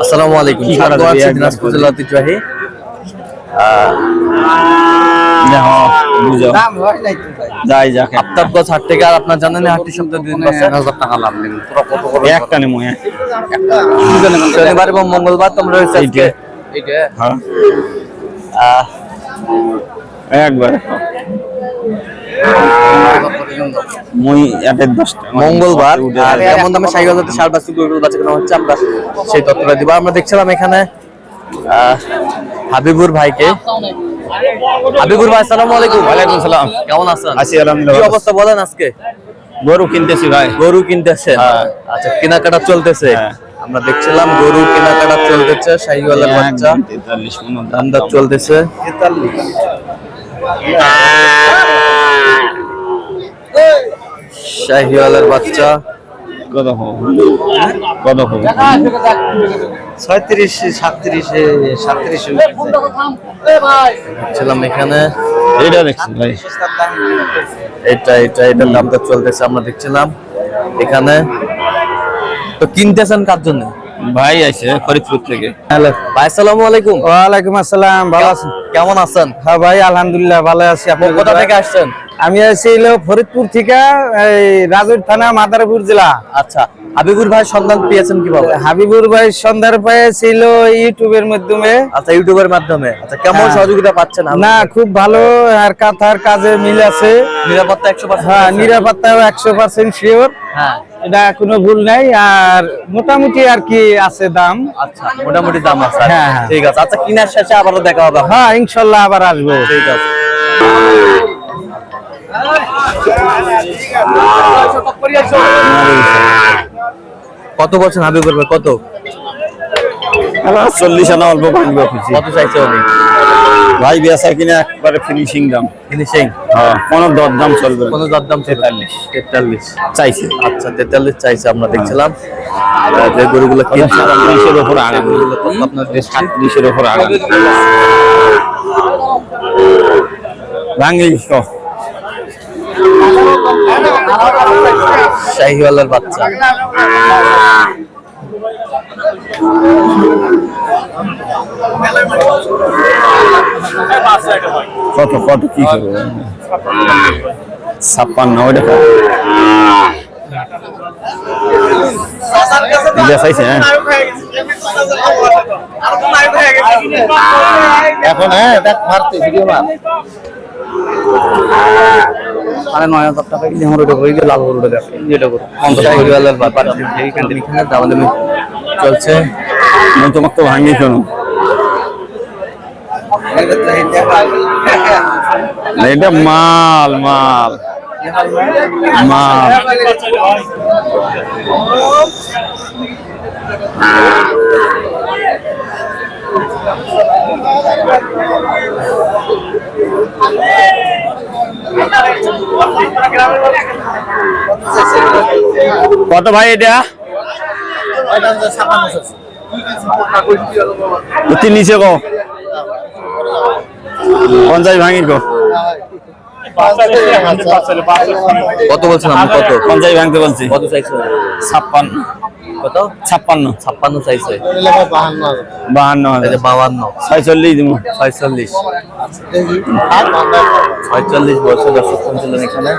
আসসালামু আলাইকুম। দিনাজপুর আফতাবগঞ্জ হাট থেকে আর আপনার জানেন হাটটি সপ্তাহে দুই দিন একটা নেব হ্যাঁ শনিবার এবং মঙ্গলবার তোমরা রয়েছে হ্যাঁ, একবার। মুই এটের দশটা। মঙ্গলবার। আর এমন দামে সার বাচ্চা গরুগুলো বাচ্চা কেনা হচ্ছে আমরা সেই তথ্যটা দিব। আমরা দেখছিলাম এখানে হাবিবুর ভাইকে। হাবিবুর ভাই আসসালামু আলাইকুম। ওয়ালাইকুম সালাম। কেমন আছেন? আছি কি অবস্থা বলেন আজকে? গরু কিনতেছি ভাই। গরু কিনতেছেন হ্যাঁ। আচ্ছা কেনাকাটা চলতেছে? হ্যাঁ। আমরা দেখছিলাম গরু কেনাকাটা চলতেছে শাহিওয়ালের বাচ্চা। একদম তেতাল্লিশ দাম চলতেছে। শাহিওয়ালের বাচ্চা। কত কত হবে ছয়ত্রিশ সাতত্রিশ সাতত্রিশ ছিলাম এখানে। এটা দেখছি ভাই। এটা এটা এটার দামটা চলতেছে আমরা দেখছিলাম এখানে। তো কিনতেছেন কার জন্য? ভাই আছে ফরিদপুর থেকে। হ্যালো। ভাই আসসালামু আলাইকুম। ওয়ালাইকুম আসসালাম ভালো আছেন? কেমন আছেন? হ্যাঁ ভাই আলহামদুলিল্লাহ ভালো আছি। আপনি কোথা থেকে আসছেন? আমি আছি ফরিদপুর থেকে এই রাজুর থানা মাদারপুর জেলা। আচ্ছা হাবিবুর ভাই সন্ধান পেয়েছেন কীভাবে? হাবিবুর ভাই সন্ধান পায়ে ছিল ইউটিউবের মাধ্যমে। আচ্ছা ইউটিউবের মাধ্যমে। আচ্ছা কেমন হ্যাঁ। সহযোগিতা পাচ্ছেন? না খুব ভালো আর কাথার কাজে মিল আছে। নিরাপত্তা একশো হ্যাঁ নিরাপত্তাও একশো পার্সেন্ট শিওর হ্যাঁ। এটা কোনো ভুল নাই আর মোটামুটি আর কি আছে দাম। আচ্ছা মোটামুটি দাম আছে। হ্যাঁ, হ্যাঁ। ঠিক আছে আচ্ছা কিনার শেষে আবারও দেখা হবে। হ্যাঁ ইনশাল্লাহ আবার আসব। ঠিক আছে। কত বছর হাবিবুর করবে? কত? চল্লিশ আনা অল্প ভাঙবে কত চাইছে উনি? ভাই বেচা কিনে একবারে ফিনিশিং দাম। ফিনিশিং হ্যাঁ কোনো দর দাম চলবে। কোন দরদাম তেতাল্লিশ। তেতাল্লিশ। চাইছে। আচ্ছা তেতাল্লিশ চাইছে আমরা দেখছিলাম। যে গরুগুলো কিনছে সাতত্রিশের উপর আগান গরুগুলো আপনার দেশ সাতত্রিশের ভাঙলি তো শাহিওয়ালার বাচ্চা। কত কত কি করব? ছাপ্পান্ন হ্যাঁ? এখন হ্যাঁ দেখ মারতে ভিডিও মার। সাড়ে নয় হাজার টাকা কিনে আমার ওটা হয়ে গেল লাল গরুটা দেখ। যেটা করো। শাহিওয়ালার বাচ্চা এইখান থেকে। এখানে দামাদামি চলছে। তোমাকে তো ভাঙি শোনো। এটা মাল মাল। মাল। কত ভাই এটা? অতি নিচে কো পঞ্চাশ ভাঙি কো কত বলছেন আপনি? কত? পঞ্চাশ ভাঙতে বলছি। কত চাইছো ছাপ্পান্ন। কত? ছাপ্পান্ন। ছাপ্পান্ন চাইছে। বাহান্ন হাজার। বাউান্ন ছয়চল্লিশ দিব ছয়চল্লিশ। ছয়চল্লিশ বছর দর্শক শুনছিলেন এখানে।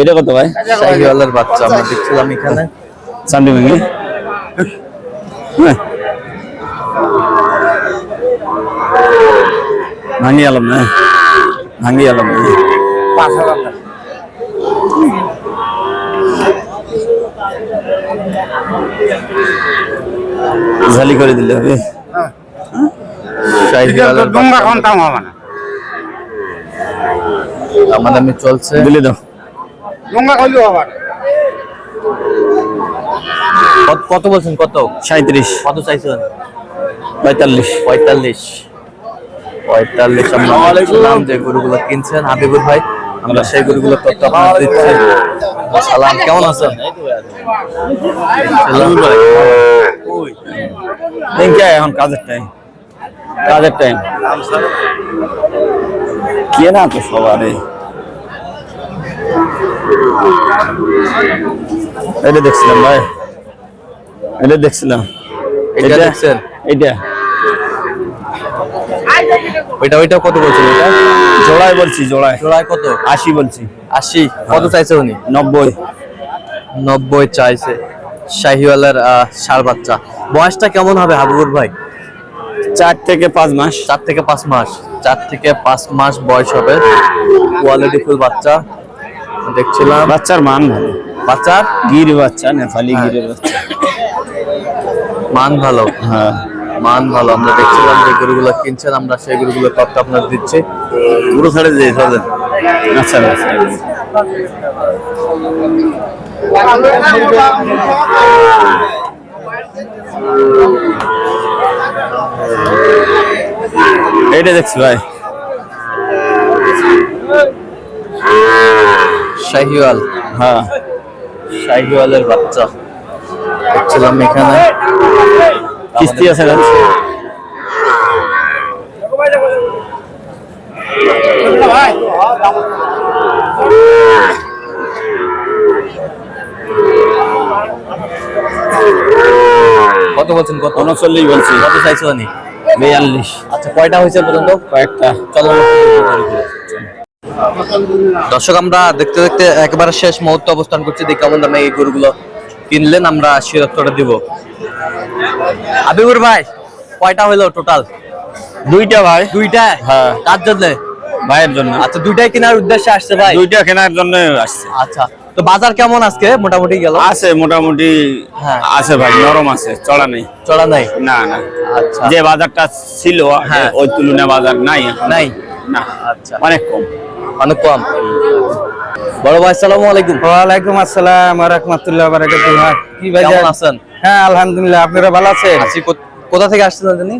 এটা কত ভাই? শাহিওয়ালার বাচ্চা আমরা দেখছিলাম এখানে। ভাঙি। হ্যাঁ। ভাঙি আলাম না ভাঙি আলাম না। ঝালি করে দিলে হবে। আমি চলছে। দিলে দাও। কত- কত বলছেন? কত? সাঁত্রিশ কত চাইছেন? পঁয়তাল্লিশ। পঁয়তাল্লিশ। পঁয়তাল্লিশ আমরা যে গরুগুলো কিনছেন হাবিবুর ভাই আমরা সেই গরুগুলো তথ্য দিচ্ছি। সালাম কেমন আছেন? এখন? কাজের টাইম কাজের টাইম কে না তো সবারে এটা দেখছিলাম ভাই। এটা দেখছিলাম। এটা দেখছেন? এটা। ওইটা ওইটা কত বলছেন এটা জোড়ায় বলছি জোড়ায়। জোড়ায় কত? আশি বলছি। আশি। কত চাইছে উনি? নব্বই। নব্বই চাইছে। শাহিওয়ালের ষাঁড় বাচ্চা। বয়সটা কেমন হবে হাবিবুর ভাই? চার থেকে পাঁচ মাস। চার থেকে পাঁচ মাস। চার থেকে পাঁচ মাস বয়স হবে। কোয়ালিটি ফুল বাচ্চা। দেখছিলাম। বাচ্চার মান ভালো। বাচ্চার? গির বাচ্চা নেপালি গিরের বাচ্চা। মান ভালো। হ্যাঁ। মান ভালো আমরা দেখছিলাম যে গরুগুলো কিনছেন আমরা সেই গরুগুলো তথ্য আপনার দিচ্ছি। গরু ছাড়ে যে চলেন আচ্ছা আচ্ছা। এইটা দেখছি ভাই। শাহিওয়াল। হ্যাঁ। শাহিওয়ালের বাচ্চা। দেখছিলাম এখানে। কিস্তি আছে না? কত বলছেন কত? উনচল্লিশ বলছি। কত চাইছো উনি বিয়াল্লিশ। আচ্ছা কয়টা হয়েছে পর্যন্ত? কয়েকটা। চলো দর্শক আমরা দেখতে দেখতে একেবারে শেষ মুহূর্তে অবস্থান করছি। দেখি কেমন দামে এই গরুগুলো কিনলেন আমরা শিরোত্তরটা দিব। হাবিবুর ভাই কয়টা হইল টোটাল দুইটা ভাই। দুইটা? হ্যাঁ। কার জন্য? ভাইয়ের জন্য। আচ্ছা দুইটাই কেনার উদ্দেশ্যে আসছে ভাই? দুইটা কেনার জন্য আসছে। আচ্ছা তো বাজার কেমন আজকে? মোটামুটি গেল? আছে মোটামুটি হ্যাঁ। আছে ভাই নরম আছে চড়া নেই। চড়া নাই? না না। আচ্ছা। যে বাজারটা ছিল হ্যাঁ। ওই তুলনায় বাজার নাই নাই? না। আচ্ছা। অনেক কম। অনেক কম? বড় ভাই আসসালামু আলাইকুম। ওয়ালাইকুম আসসালাম রহমতুল্লাহ বারাকাতুহ। কি ভাই কেমন আছেন? হ্যাঁ আলহামদুলিল্লাহ আপনারা ভালো আছেন? আছি কোথা থেকে আসছেন জানি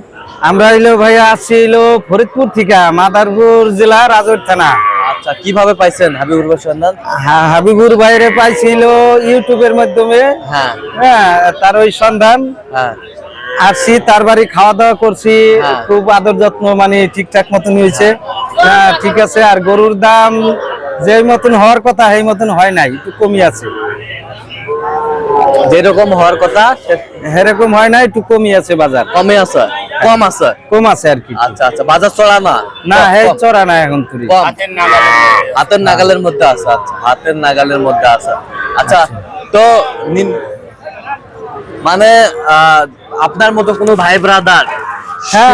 আমরা হইল ভাইয়া আসছি হইল ফরিদপুর থেকে মাদারপুর জেলা রাজর থানা। আচ্ছা কীভাবে পাইছেন হাবিবুর ভাই সন্ধান হ্যাঁ হাবিবুর বাইরে পাইছিল ইউটিউবের মাধ্যমে। হ্যাঁ। হ্যাঁ তার ওই সন্ধান। হ্যাঁ। আসছি তার বাড়ি খাওয়া দাওয়া করছি। হ্যাঁ। খুব আদর যত্ন মানে ঠিকঠাক মতন হয়েছে হ্যাঁ ঠিক আছে আর গরুর দাম যেই মতন হওয়ার কথা সেই মতন হয় নাই একটু কমই আছে। যেরকম হওয়ার কথা সে- এরকম হয় না একটু কমই আছে বাজার। কমে আছে? কম আছে? কম আছে আর কি আচ্ছা আচ্ছা বাজার চড়া না? না কম, হে চড়া না এখন তুরি। হাতের নাগালের মধ্যে। আছে আচ্ছা হাতের নাগালের মধ্যে আছে। আচ্ছা তো মানে আহ, আপনার মতো কোনো ভাই ব্রাদার হ্যাঁ,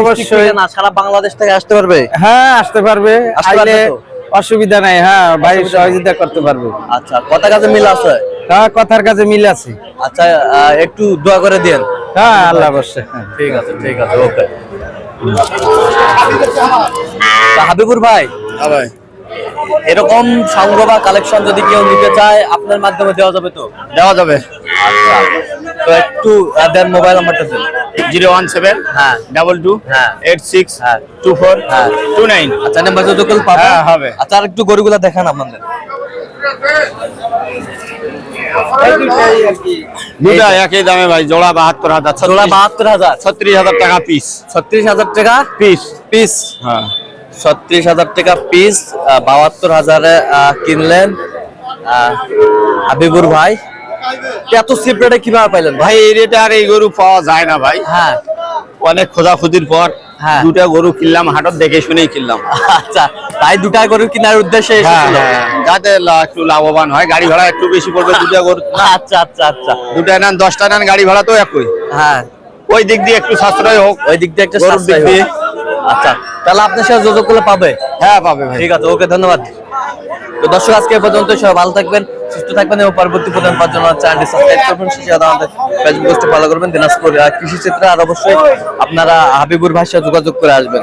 অবশ্যই। না সারা বাংলাদেশ থেকে আসতে পারবে? হ্যাঁ আসতে পারবে। আসতে পারবে অসুবিধা নাই হ্যাঁ ভাই সহযোগিতা করতে পারবে। আচ্ছা কথা কাছে মিল আছে? হ্যাঁ কথার কাছে মিল আছে। আচ্ছা আহ, একটু দোয়া করে দেন হ্যাঁ আল্লাহ হ্যাঁ। ঠিক আছে ঠিক আছে ওকে। হাবিবুর ভাই ভাই। এরকম সংগ্রহ বা কালেকশন যদি কেউ নিতে চায় আপনার মাধ্যমে দেওয়া যাবে তো? দেওয়া যাবে। আচ্ছা তো একটু দেন মোবাইল নাম্বারটা দেন। জিরো ওয়ান সেভেন হ্যাঁ। ডাবল টু হ্যাঁ। এইট সিক্স হ্যাঁ। টু ফোর হ্যাঁ। Two nine. আচ্ছা নাম্বার যত কেউ পাবে হ্যাঁ, হবে। আচ্ছা আর একটু গরুগুলা দেখান আপনাদের। দুটা একই দামে ভাই জোড়া বাহাত্তর হাজার জোড়া বাহাত্তর হাজার। ছত্রিশ হাজার টাকা পিস ছত্রিশ হাজার টাকা পিস পিস হ্যাঁ। ছত্রিশ হাজার টাকা পিস বাহাত্তর হাজারে কিনলেন হাবিবুর ভাই। এত রেটে কীভাবে পাইলেন ভাই? এই রেটে আর এই গরু পাওয়া যায় না ভাই। হ্যাঁ। অনেক খোঁজাখুঁজির পর। দুটা গরু কিনলাম হাটত দেখে শুনেই কিনলাম। আচ্ছা তাই দুটা গরু কেনার উদ্দেশ্যে হ্যাঁ, হ্যাঁ, যাতে একটু লাভবান হয় গাড়ি ভাড়া একটু বেশি পড়বে দুটা গরু আচ্ছা আচ্ছা আচ্ছা। দুটা নেন দশটা নেন গাড়ি ভাড়া তো একই। হ্যাঁ। ওই দিক দিয়ে একটু সাশ্রয় হোক ওই দিক দিয়ে একটা সাশ্রয় হোক। আচ্ছা তাহলে আপনার সাথে যোগাযোগ করলে পাবে? হ্যাঁ পাবে ভাই। ঠিক আছে ওকে ধন্যবাদ। তো দর্শক আজকে পর্যন্ত সবাই ভালো থাকবেন। সুস্থ থাকবেন এবং পরবর্তী প্রদান পাওয়ার জন্য চ্যানেলটি সাবস্ক্রাইব করবেন সেই আমাদের ফেসবুক পোস্টে ফলো করবেন, দিনাজপুর কৃষি ক্ষেত্রে আর অবশ্যই আপনারা হাবিবুর ভাষা যোগাযোগ করে আসবেন।